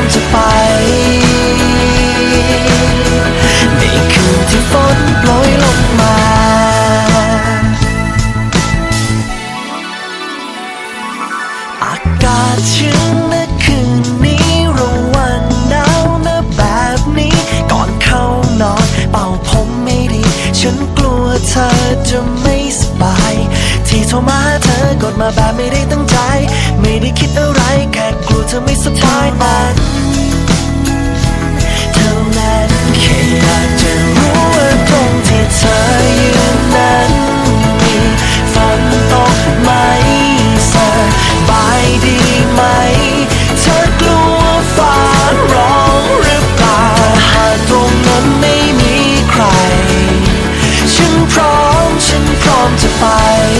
มจะไป ในคืนที่ฝนโปรยลงมาอากาศชื้นนะคืนนี้ระวันหนาวนะแบบนี้ ก่อนเข้านอนเป่าผมไม่ดี ฉันกลัวเธอจะไม่สบาย ที่โทรมาเธอกดมาแบบไม่ได้ตั้งใจ ไม่ได้คิดอะไรแค่กลัวเธอ to fight.